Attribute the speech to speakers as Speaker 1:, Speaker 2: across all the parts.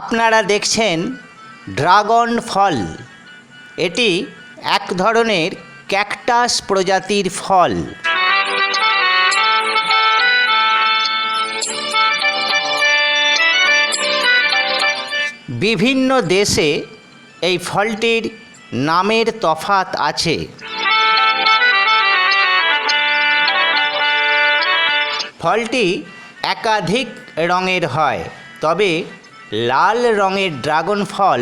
Speaker 1: আপনারা দেখছেন ড্রাগন ফল। এটি এক ধরনের ক্যাকটাস প্রজাতির ফল। বিভিন্ন দেশে এই ফলটির নামের তফাত আছে। ফলটি একাধিক রঙের হয়, তবে লাল রঙের ড্রাগন ফল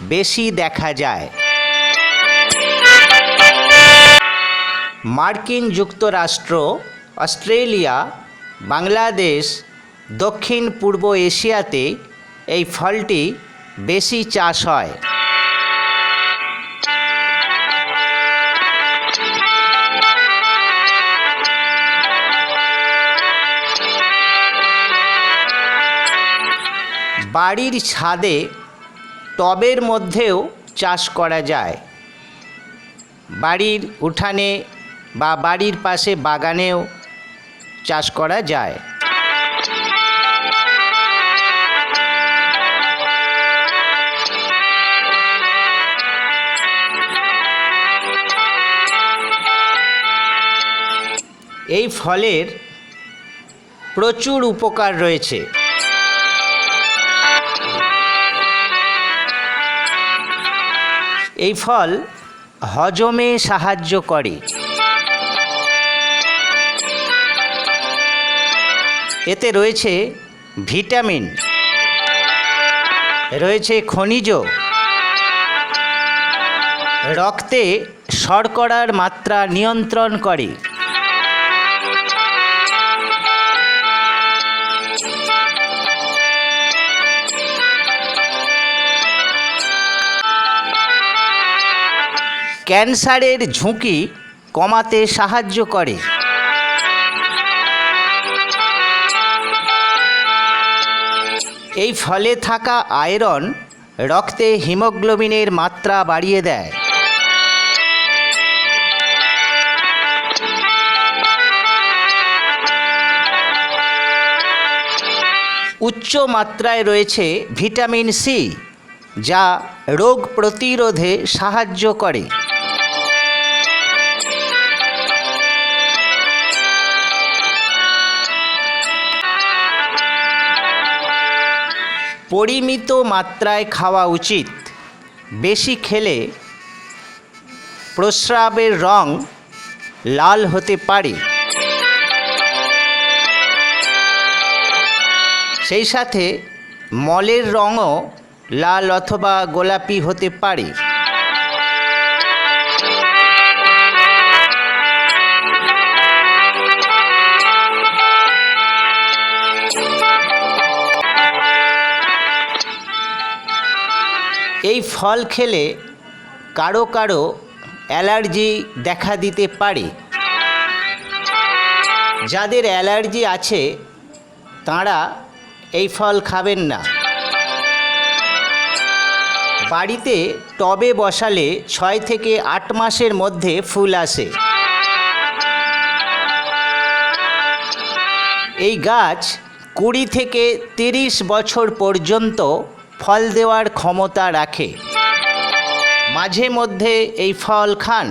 Speaker 1: বেশি দেখা যায়। মার্কিন যুক্তরাষ্ট্র, অস্ট্রেলিয়া, বাংলাদেশ দক্ষিণ পূর্ব এশিয়াতে এই ফলটি বেশি চাষ হয়। বাড়ির ছাদে টবের মধ্যেও চাষ করা যায়। বাড়ির উঠানে বা বাড়ির পাশে বাগানেও চাষ করা যায়। এই ফলের প্রচুর উপকার রয়েছে। এই ফল হজমে সাহায্য করে। এতে রয়েছে ভিটামিন, রয়েছে খনিজ, রক্তে শর্করার মাত্রা নিয়ন্ত্রণ করে। ক্যান্সারের ঝুঁকি কমাতে সাহায্য করে। এই ফলে থাকা আয়রন রক্তে হিমোগ্লোবিনের মাত্রা বাড়িয়ে দেয়। উচ্চ মাত্রায় রয়েছে ভিটামিন সি, যা রোগ প্রতিরোধে সাহায্য করে। পরিমিত মাত্রায় খাওয়া উচিত। বেশি খেলে প্রস্রাবের রং লাল হতে পারে। সেই সাথে মলের রঙও লাল অথবা গোলাপি হতে পারে। এই ফল খেলে কারও কারও অ্যালার্জি দেখা দিতে পারে। যাদের অ্যালার্জি আছে, তাঁরা এই ফল খাবেন না। বাড়িতে টবে বসালে ছয় থেকে আট মাসের মধ্যে ফুল আসে। এই গাছ কুড়ি থেকে তিরিশ বছর পর্যন্ত ফল দেওয়ার ক্ষমতা রাখে। মাঝে মধ্যে এই ফল খান।